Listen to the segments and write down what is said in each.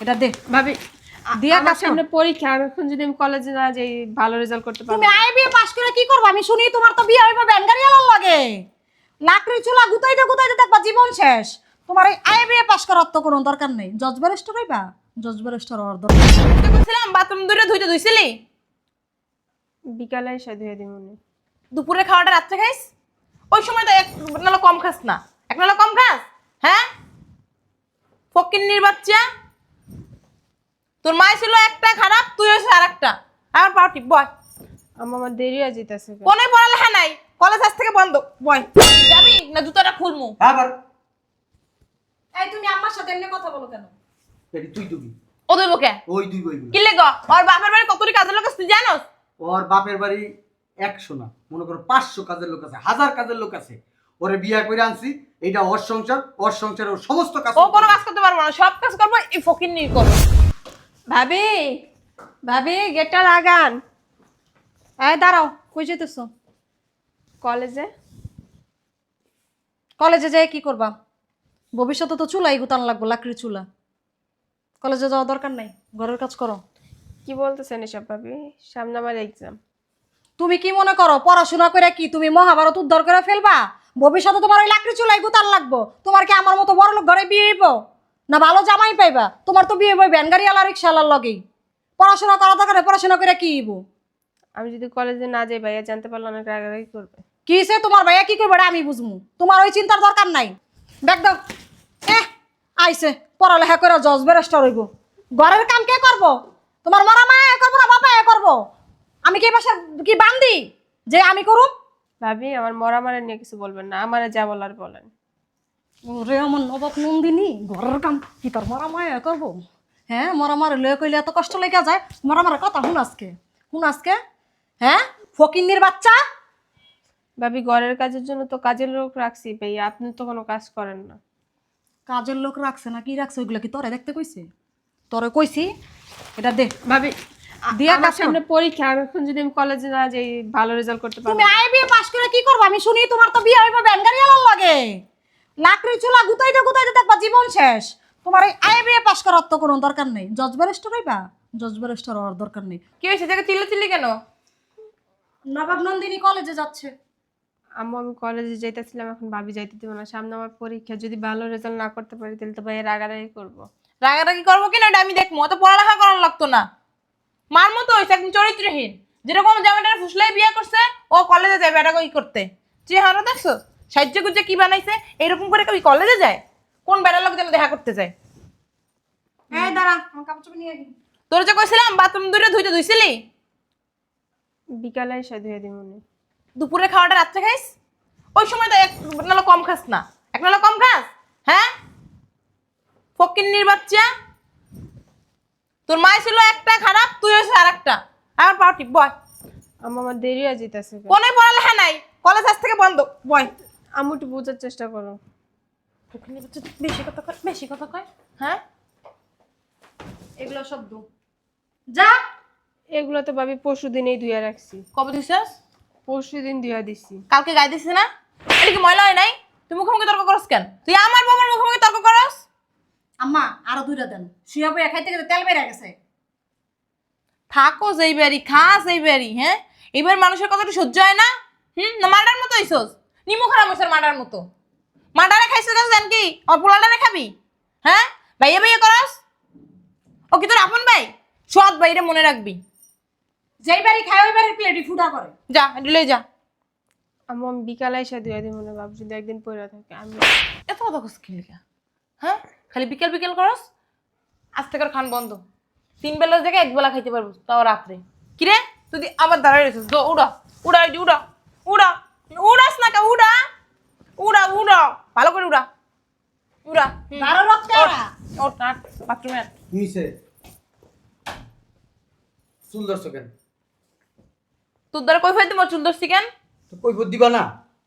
এটা দে। ভাবি দিয়া আমার কাজ সামনে পরীক্ষা আমি এখন যদি আমি কলেজে না যাই ভালো রেজাল্ট করতে পারব তুমি আই বিয়ে পাস করে কি করবা? আমি শুনি তোমার তো বিয়ে হইবে ব্যাঙ্গারি আলার লাগে। লাকড়ি চুলা গুতাইতে গুতাইতে দেখবা জীবন শেষ। তোমার এই পাস করার তো কোনো দরকার নেই। জজ ব্যারিস্টার হইবা? জজ ব্যারিস্টার হওয়ার দরকার। বলছিলাম বাথরুম দূরে ধুইতে ধুইছিলি? বিকালে এসে ধুয়ে দিই মনে দুপুরে খাওয়াটা রাত্রে খাইস? ওই সময় তো এক নালা কম খাস না। এক নালা কম খাস হ্যাঁ? ফকিন্নির বাচ্চা তোর মায় ছিল একটা খারাপ তুই হয়েছে আর একটা আমার পাও টিপ বয়। আমার আমার দেরি হয়ে যেতেছে কোনো পড়ালেখা নাই কলেজ আজ থেকে বন্ধ। বয় যাবি না জুতোটা খুলমু? আবার এই তুমি আমার সাথে এমনি কথা বলো কেন? এটি তুই দিবি। ও দুই বকে ওই দুই বইগুলো কি লেগো ওর বাপের বাড়ি কতটি কাজের লোক আছে তুই জানোস? ওর বাপের বাড়ি একশো না মনে করো পাঁচশো কাজের লোক আছে হাজার কাজের লোক আছে। ওরে বিয়া করে আনছি এইটা ওর সংসার ওর সমস্ত কাজ ও কোনো কাজ করতে পারব না সব কাজ করব এই নিয়ে করব। ভাবি ভাবি গেটটা লাগান। এই দাঁড়াও কই যেতেছো? কলেজে? কলেজে যেয়ে কি করবা? ভবিষ্যতে তো চুলাই গুতান লাগবো লাকড়ি চুলা। কলেজে যাওয়া দরকার নাই ঘরের কাজ করো। কি বলতেছেন এসব ভাবি? সামনে আমার এক্সাম তুমি কি মনে করো পড়াশোনা করে কি তুমি মহাভারত উদ্ধার করে ফেলবা? ভবিষ্যতে তোমার ওই লাকড়ি চুলাই গুতান লাগবো তোমার কি আমার মতো বড় লোক ঘরে বিয়ে হইব? না ভালো জামাই পাইবা? তোমার তো বিয়ে হইব ভ্যানগাড়ি আলা রিক্সাওয়ালার লগেই। পড়াশোনা করা দরকার নেই, পড়াশোনা করে কি হইব? আমি যদি কলেজে না যাই ভাইয়া জানতে পারলে অনেক রাগারাগি করবে। কি সে তোমার ভাইয়া কি করবে আমি বুঝব তোমার ওই চিন্তার দরকার নাই। দেখ দাও এহ আইসে পড়ালেখা করে জজ ব্যারিস্টার হইব। ঘরের কাম কে করব? তোমার মরা মায়া করব না বাবা এ করব? আমি কি বাসা কি বান্দি? যে আমি করুম? ভাবি আমার মরা মারা নিয়ে কিছু বলবেন না আমারে যা বলার বলেন। ওরে আমার নবাব নন্দিনী ঘরের কাম কি তোর মরা মায়া করব? হ্যাঁ মরা মারে লয়ে কইলে এত কষ্ট লেগে যায়? মরা মারা কথা শুন আজকে। শুন আজকে? হ্যাঁ? ফকিন্নির বাচ্চা? ভাবি ঘরের কাজের জন্য তো কাজের লোক রাখছি ভাইয়া আপনি তো কোনো কাজ করেন না। কাজের লোক রাখছে না কি রাখছে? ওইগুলো কি তোরে দেখতে কইছে? তোরে কইছি এটা দে। ভাবি দিয়া কাজ সামনে পরীক্ষা আমি এখন যদি আমি কলেজে না যাই ভালো রেজাল্ট করতে পারব তুমি আই বিয়ে পাস করে কি করবা? আমি শুনি তোমার তো বিয়ে হইবে ব্যাঙ্গারি আলার লাগে। লাকড়ি চুলা গুতাইতে গুতাইতে দেখবা জীবন শেষ। তোমার এই আই বিয়ে পাস করার তো কোনো দরকার নেই। জজ ব্যারিস্টার হইবা? জজ ব্যারিস্টার হওয়ার দরকার নেই। কি হয়েছে? থেকে চিল্লা চিল্লি কেন? নবাব নন্দিনী কলেজে যাচ্ছে। আম্মু আমি কলেজে যাইতেছিলাম এখন ভাবি যাইতে দেবো না। সামনে আমার পরীক্ষা যদি ভালো রেজাল্ট না করতে পারি তাহলে তো ভাইয়া রাগারাগি করব। রাগারাগি করব কিনা এটা আমি দেখব। অত পড়ালেখা করানো লাগতো না। মার মতো হয়েছে একদম চরিত্রহীন। যেরকম জামাইটা ফুসলাই বিয়ে করছে ও কলেজে যায় বেটা কই করতে? চেহারা দেখছ? সাহায্য গুজ্জে কি বানাইছে? এরকম করে কেউ কলেজে যায়? কোন বেড়ার লোক যেন দেখা করতে যায়? এই দাঁড়া আমার কাপড় চোপড় নিয়ে। তোর যে কইছিলাম বাথরুম দূরে ধুইতে ধুইছিলি? বিকালে এসে ধুয়ে দিই মনে দুপুরে খাওয়াটা রাত্রে খাইস? ওই সময় তো এক নালা কম খাস না। এক নালা কম খাস? হ্যাঁ? ফকিন্নির বাচ্চা? তোর মায় ছিল একটা খারাপ তুই হয়েছে আর একটা আমার পাও টিপ বয়। আম্মু আমার দেরি হয়ে যেতেছে কোনো পড়ালেখা নাই। কলেজ আজ থেকে বন্ধ। বয়। আম্মু একটু বোঝার চেষ্টা করো। বাচ্চা বেশি কথা কয় বেশি কথা কয় হ্যাঁ? এগুলো সব দু যা! এগুলো তো ভাবি পরশু দিনেই ধুয়ে রাখছি। কবে দিছিস পরশু দিন ধুয়ে দিছি। কালকে গায়ে দিছিস না? এটা কি ময়লা হয় নাই? তুই মুখোমুখি তর্ক করস কেন? তুই আমার বাবার মুখোমুখি তর্ক করস? আম্মা আরও দুইটা দেন। শুয়ে বইয়া খাইতে গেলে তেল বেড়ে গেছে। থাকো যেই বাড়ি খাস এই বাড়ি হ্যাঁ? এবার মানুষের কথাটা সহ্য হয় না? হুম? না মার্ডার মতো হইছস? নিমু খারাপ হইছস মার্ডার মতো। মার্ডারে খাইছিস কাছে জান কি আর পোলাডারে খাবি? হ্যাঁ? ভাইয়া ভাইয়া করস? ও কি তোর আপন ভাই? সৎ ভাইরে মনে রাখবি। যেই বাড়ি খায় ওই বাড়ির প্লেটই ফুটা করে। যা দিলে যা। আম্মু আমি বিকালে এসে দিই মনে ভাবছি যদি একদিন পরে থাকে আমি এত কথা কস কি লিখা হ্যাঁ? খালি বিকেল বিকেল করস? আজ থেকে আর খান বন্ধ। তিন বেলার জায়গায় এক বেলা খাইতে পারব তাও রাত্রে। কিরে? তুই আবার দাঁড়ায় রয়েছিস দো উড়া। উড়া উড়া। উড়া উড়াস না কা উড়া উড়া উড়া ভালো করে উড়া উড়া হুম। বারো রক্ত ওঠ আট বাথরুমে হইছে চুল ধরছো কেন? তোর দ্বারা কই ফাই দিমু চুল কেন? তো কই দিবা না।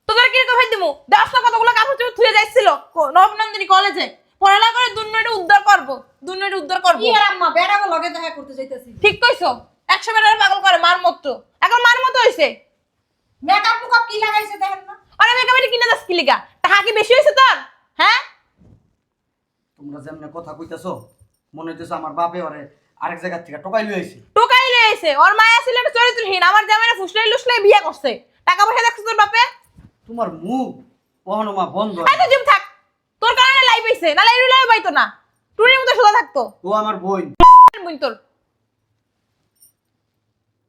তোর দ্বারা কি কই ফাই দিমু দশ না কতগুলো কাপড় চোপড় থুয়ে যাইছিল নবনন্দিনী কলেজে পড়ালেখা করে দুর্নয়টা উদ্ধার করব দুর্নয়টা উদ্ধার করব। কি আর আম্মা বেড়াবো লগে দেখা করতে যাইতেছি। ঠিক কইছো? একশো বেটার পাগল করে মার মতো। এখন মার মতো হইছে। মেকআপ মুকআপ কি লাগাইছে দেখেন না? আরে মেকাবেটি কিনে যাস কি লিগা টাকা কি বেশি হয়েছে তোর? হ্যাঁ? তোমরা যেমন কথা কইতাছো মনে হইতেছে আমার বাপে ওরে আরেক জায়গার থেকে টোকাই লই আইছে। টোকাই লইছে ওর মায়া ছিল একটা চরিত্রহীন। আমার জামাইরা ফুসলাই লুসলাই বিয়ে করছে। টাকা পয়সা দেখছিস তোর বাপে? তোমার মুখ কখনো মা বন্ধ এই তো জিম থাক। তোর কারণে লাইভ হইছে না লাইভ লাইভ পাইতো না। টুরির মতো সোজা থাকতো। ও আমার বোন। বুঝ তোর।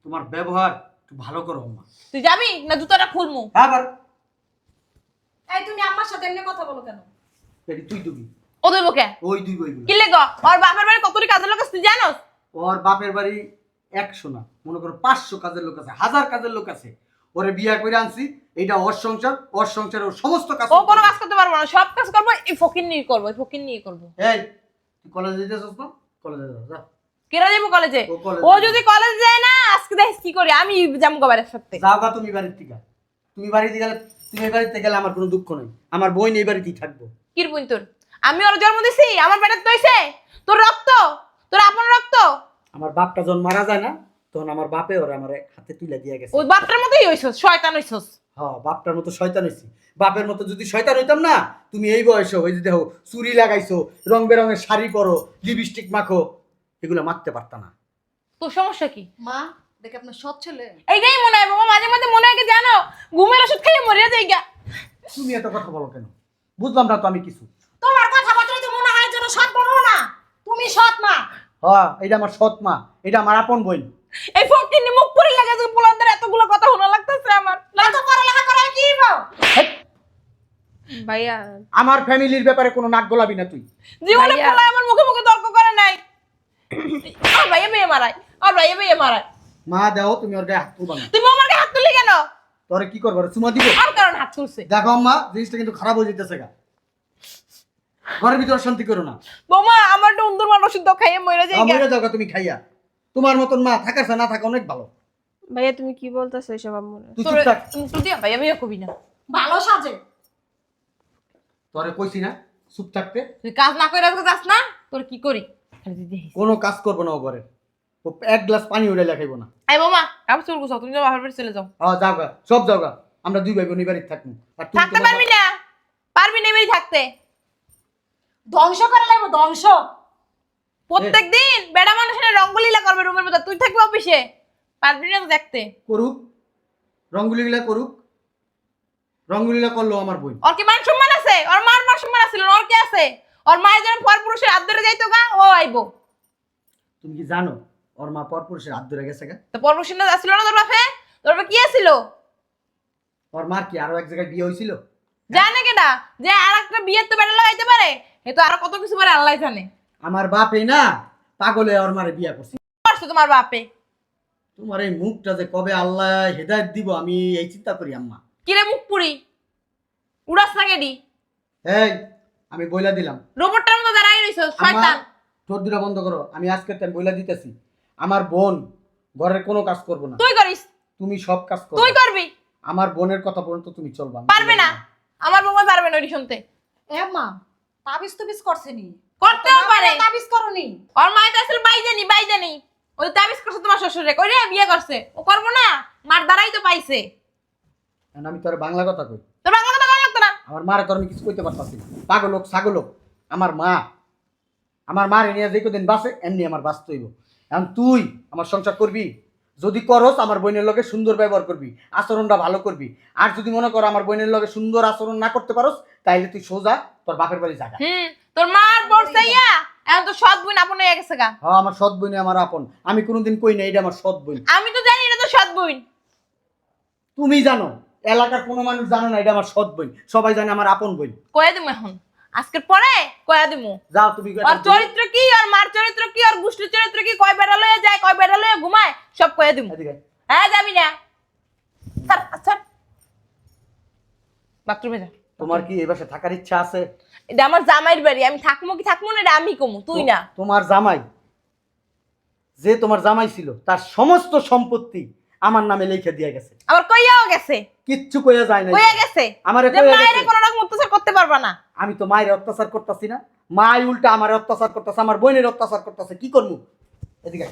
তোমার ব্যবহার একটু ভালো করো মা। তুই যাবি না জুতোটা খুলমু? আবার। এই তুমি আমার সাথে এমনি কথা বলো কেন? এটি তুই দিবি। ও বকে ওই দুই বইগুলো কি লেগো ওর বাপের বাড়ি কতটি কাজের লোক আছে তুই জানোস? ওর বাপের বাড়ি একশো না মনে করো পাঁচশো কাজের লোক আছে হাজার কাজের লোক আছে। ওরে বিয়া করে আনছি এইটা ওর সংসার ওর সংসার ওর সমস্ত কাজ ও কোনো কাজ করতে পারব না সব কাজ করব এই ফকির নিয়ে করব এই ফকির নিয়ে করব। এই তুই কলেজে যেতেছিস না? কলেজে যা। কেরা যাব কলেজে ও। যদি কলেজ যায় না আজকে দেখিস কি করি আমি যাব বাবার সাথে। যাও গা তুমি বাড়ির থেকে তুমি বাড়িতে গেলে তুমি বাড়িতে গেলে আমার কোনো দুঃখ নেই। আমার বোন এই বাড়িতেই থাকব। কির বুন তোর? আমি ওর জন্ম দিছি আমার পেটের তৈছে তোর রক্ত তোর আপন রক্ত। আমার বাপটা যখন মারা যায় না তখন আমার বাপে ওরা আমার হাতে তুলে দিয়ে গেছে। ওই বাপটার মতোই হইছস শয়তান হইছস। হ্যাঁ বাপটার মতো শয়তান হইছি। বাপের মতো যদি শয়তান হইতাম না তুমি এই বয়সে ওই যে দেখো চুরি লাগাইছো রং বেরঙের শাড়ি পরো লিপস্টিক মাখো এগুলো মাখতে পারতা না। তোর সমস্যা কি? মা দেখে আপনার সৎ ছেলে। এইটাই মনে হয় বাবা মাঝে মাঝে মনে হয় কি জানো ঘুমের ওষুধ খেয়ে মরিয়া যাই গা তুমি এত কথা বলো কেন? বুঝলাম না তো আমি কিছু। তোমার কথাবার্তা তো মনে হয় যেন সৎ বলো না। তুমি সৎ মা। হ্যাঁ এটা আমার সৎ মা এটা আমার আপন বোন। এই ফকির নি মুখ পুরি লাগে তুই পোলাদের এতগুলো কথা শোনা লাগতেছে আমার। এত পড়ালেখা করে কি বল? ভাইয়া। আমার ফ্যামিলির ব্যাপারে কোনো নাক গলাবি না তুই। জীবনে। পোলা আমার মুখে মুখে তর্ক করে নাই। আর ভাইয়া মেয়ে মারায় আর ভাইয়া মেয়ে মারায়। মা দেও তুমি ওর গায়ে হাত তুলবা না। তুমি আমার গায়ে হাত তুলি কেন? তোরে কি করব রে, চুমা দিব? আর কারণ হাত তুলছে। দেখো আম্মা জিনিসটা কিন্তু খারাপ হয়ে যেতেছে গা। ঘরের ভিতরে শান্তি করো না। বৌমা আমার একটা উন্দর মানুষ দাও খাইয়ে মরে যাই গা মরে যাও তুমি খাইয়া। তোমার মতন মা থাকার না থাকা অনেক ভালো। ভাইয়া তুমি কি বলতেছো এসব আম্মুর? তুই চুপ থাক তুই দিয়া ভাইয়া মেয়ে কবি না। ভালো সাজে। তোরে কইছি না চুপ থাকতে তুই কাজ না করে আজকে যাস না তোর কি করি? কোনো কাজ করব না ও ঘরে। ও এক গ্লাস পানি উঠে লেখাইবো না। এই বৌমা কাপড় চুল গুছাও তুমি তো বাপের বাড়ি চলে যাও। হ্যাঁ যাও সব যাও আমরা দুই ভাই বোন এই বাড়িতে থাকব। থাকতে পারবি না। পারবি না এবারই থাকতে। ধ্বংস করে লাগবো ধ্বংস। প্রত্যেক দিন বেড়া মানুষের রঙ্গলীলা করবে রুমের মধ্যে তুই থাকবি অফিসে। পারবি না দেখতে। করুক। রঙ্গুলিগুলা করুক। রঙ্গুলিলা করল আমার বই ওর কি মান সম্মান আছে? ওর মার মান সম্মান আছে না? ওর কি আছে? ওর মায়ের যেন পর পুরুষের হাত ধরে যাইতো গা ও আইবো। তুমি কি জানো ওর মা পর পুরুষের হাত ধরে গেছে গা? তো পর পুরুষের না আসছিল না তোর বাপে? তোর বাপে কি আছিল? ওর মার কি আরও এক জায়গায় বিয়ে হয়েছিল জানে কেডা? যে আর একটা বিয়ের তো লাগাইতে পারে। এ তো আরও কত কিছু পারে আল্লাহ জানে। আমার বাপে না পাগলে ওর মারে বিয়া করছে। করছে তোমার বাপে? তোমার এই মুখটা যে কবে আল্লাহ হেদায়ত দিব আমি এই চিন্তা করি আম্মা। কিরে মুখ পুরি উড়াস না কেডি? এই আমি বইলা দিলাম। রোবটটার মতো দাঁড়াই রইছ শয়তান। তোর দুটা বন্ধ করো আমি আজকে টাইম বইলা দিতেছি। আমার বোন ঘরের কোনো কাজ করব না। তুই করিস। তুমি সব কাজ করো। তুই করবি। আমার বোনের কথা পর্যন্ত তুমি চলবা। পারবে না। আমার বৌমা পারবে না ওটি শুনতে। এ মা তাবিজ তুবিজ করছেনি করতেও পারে। তাবিজ করনি? ওর মায়ের তো আসলে বাইজানি বাইজানি ওই তাবিজ করছে তোমার শ্বশুরে কই রে বিয়ে করছে? ও করব না মার দ্বারাই তো পাইছে। আমি তোর বাংলা কথা কই। তোর বাংলা কথা ভালো লাগতো না। আমার মারে তোর আমি কিছু কইতে পারতাছি না। পাগল হোক ছাগল হোক আমার মা আমার মার নিয়ে যে কদিন বাসে এমনি আমার বাঁচতে হইব এখন তুই আমার সংসার করবি? যদি করস আমার বোনের লগে সুন্দর ব্যবহার করবি আচরণটা ভালো করবি। আর যদি মনে করো আমার বোনের লগে সুন্দর আচরণ না করতে পারস তাইলে তুই সোজা তোর বাপের বাড়ি জাগা হুম তোর মার বর্ষাইয়া এখন তো সৎ বোন আপন হয়ে গেছে গা। হ্যাঁ আমার সৎ বোনে আমার আপন। আমি কোনোদিন কই না এটা আমার সৎ বোন। আমি তো জানি এটা তো সৎ বোন। তুমি জানো এলাকার কোনো মানুষ জানো না এটা আমার সৎ বোন। সবাই জানে আমার আপন বোন। কয়ে দিমু এখন। আজকের পরে কয়ে দিমু? যাও তুমি ওর চরিত্র কি ওর মার চরিত্র কি ওর গোষ্ঠীর চরিত্র কি কয় বেড়া লয়ে যায় কয় বেড়া লয়ে ঘুমায় সব কয়ে দিমু। হ্যাঁ যাবি না। Sir sir. বাথরুমে যা। তোমার কি এই বাসে থাকার ইচ্ছা আছে? এটা আমার জামাইয়ের বাড়ি আমি থাকব কি থাকব না এটা আমি কমু তুই না। তোমার জামাই যে তোমার জামাই ছিল তার সমস্ত সম্পত্তি আমার নামে লিখে দিয়ে গেছে। আবার কইয়াও গেছে। কিচ্ছু কইয়া যায় না কইয়া গেছে। আমারে কইয়া মায়ের গেছে। কোনো রকম করতে পারবা না। আমি তো মায়ের অত্যাচার করতেছি না। মাই উল্টা আমার অত্যাচার করতেছে আমার বোনের অত্যাচার করতেছে কি করব এদিকে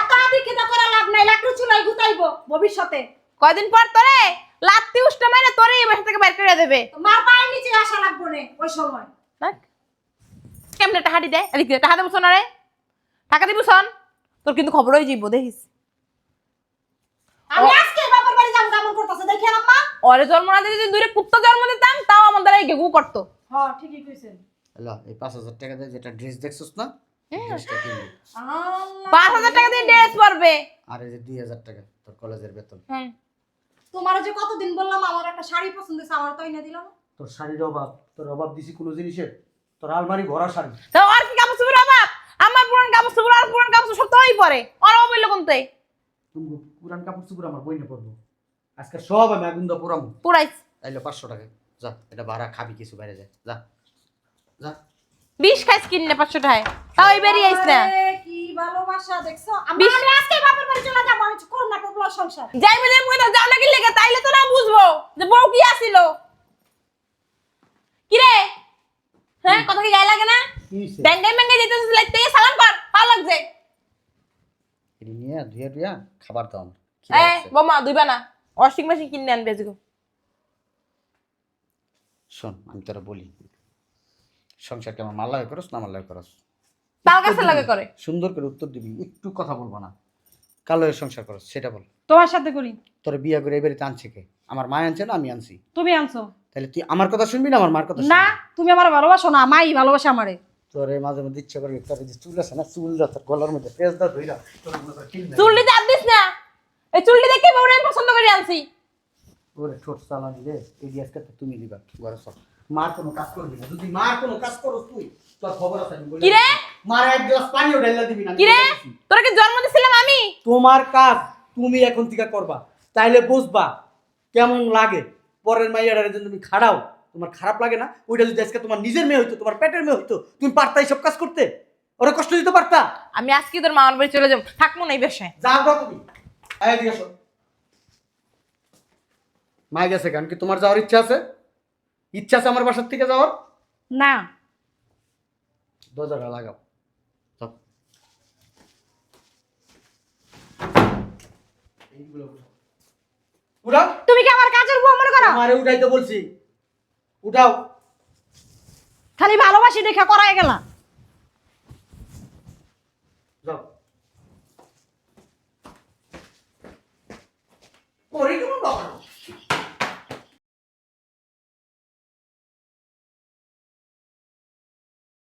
এত আদিক্ষিত করে লাভ নাই লাকড়ু চুলাই গুতাইবো ভবিষ্যতে। কয়দিন পর তোরে লাত্তি উষ্টা মাইনে তোরে এই বাসা থেকে বের করে দেবে। মার পায়ের নিচে আসা লাগবো না ওই সময়। কেমনে টাকা দি দে এদিক দেবো শোন রে। টাকা দিব শোন তোর কিন্তু খবর হয়ে যাইব দেখিস। আমি আজকে বাবার বাড়ি যাম কেমন করতেছে দেখেন আম্মা। ওরে জন্ম না দিতে দূরে কুত্তা জন্ম দিতাম তাও আমার দ্বারা এই গেগু করতো। হ্যাঁ ঠিকই কইছেন। হ্যালো এই পাঁচ হাজার টাকা দিয়ে যেটা ড্রেস দেখছিস না ড্রেসটা কিনবি। পাঁচ হাজার টাকা দিয়ে ড্রেস পরবে। আর এই যে দুই হাজার টাকা তোর কলেজের বেতন। হ্যাঁ। তোমার যে কতদিন বললাম আমার একটা শাড়ি পছন্দ হয়েছে আমার তো এনে দিলাম তোর শাড়ির অভাব তোর অভাব দিছি কোনো জিনিসের। তোর আলমারি ভরা শাড়ি। তো আর কি কাপড় চোপড় অভাব? আমার পুরান কাপড় চোপড় আর পুরান কাপড় চোপড় সব তোই পরে আর অভাব কোনতে তুমি পুরান কাপড় আমার বইনে পড়ব। আজকে সব আমি আগুন দা তাইলে পাঁচশো টাকা। যা এটা ভাড়া খাবি কিছু বাইরে যায়। যা যা। বিষ খাইস কিনলে পাঁচশো টাকায়? তাও এই বেরিয়ে আইস না। কি ভালোবাসা দেখছ? আমি আজকে বাবার বাড়ি চলে যাব আমি করুন না প্রবল সংসার। যাইবে যে মুই তো যাও নাকি লেগে তাইলে তো না বুঝব যে বউ কি আসিল। কি রে? হ্যাঁ কথা কি গায়ে লাগে না? কি হইছে? ব্যাঙ্গাই ব্যাঙ্গাই যেতেছিস লাগতে সালাম কর ভালো লাগছে। নিয়ে ধুয়ে ধুয়া খাবার দাও আমার। এ বোমা দুইবা না। ওয়াশিং মেশিন কিনে আনবে আজকে শোন আমি তোরা বলি সংসার কেমন মাল লাগে করস না মাল লাগে করস? তার কাছে লাগে করে। সুন্দর করে উত্তর দিবি একটু কথা বলব না। কালো এর সংসার করস সেটা বল। তোমার সাথে করি। তোর বিয়ে করে এবারে আনছে কে? আমার মা আনছে না আমি আনছি? তুমি আনছো। তাহলে তুই আমার কথা শুনবি না আমার মার কথা না তুমি আমার ভালোবাসো না মাই ভালোবাসে আমারে। তোর এই মাঝে মধ্যে ইচ্ছা করবি তোর যে চুল আছে না চুল দা তোর গলার মধ্যে পেঁচ দা ধইরা তোর মনে কর কিল মেরে। চুলটি দিস না? এই চুলটি দেখে বউরে আমি পছন্দ করে আনছি। ওরে ঠোঁট চালানি রে এই আজকে তো তুমি দিবা ঘরে সব। মার কোনো কাজ করবি না যদি মার কোনো কাজ করস তুই তোর খবর আছে আমি বলে কি রে? মার এক গ্লাস পানিও ঢেলা দিবি না কি রে? তোরা কি জন্ম দিছিলাম আমি? তোমার কাজ তুমি এখন থেকে করবা তাইলে বুঝবা কেমন লাগে। পরের মাইয়াটারে যদি তুমি খাড়াও তোমার খারাপ লাগে না? ওইটা যদি আজকে তোমার নিজের মেয়ে হইতো তোমার পেটের মেয়ে হইতো তুমি পারতা সব কাজ করতে? ওরা কষ্ট দিতে পারতা? আমি আজকে তোর মামার বাড়ি চলে যাব থাকব না এই ব্যবসায় যাও তুমি। এদিকে গেছে কেন? কি তোমার যাওয়ার ইচ্ছা আছে? ইচ্ছা আছে আমার বাসার থেকে যাওয়ার? না। দরজাটা লাগাও। উঠাও। তুমি কি আমার কাজের বউ মনে করো? তোমারে উঠাইতে বলছি। উঠাও। খালি ভালোবাসি দেখে করাই গেলাম। যাও। করে কোনো বকানো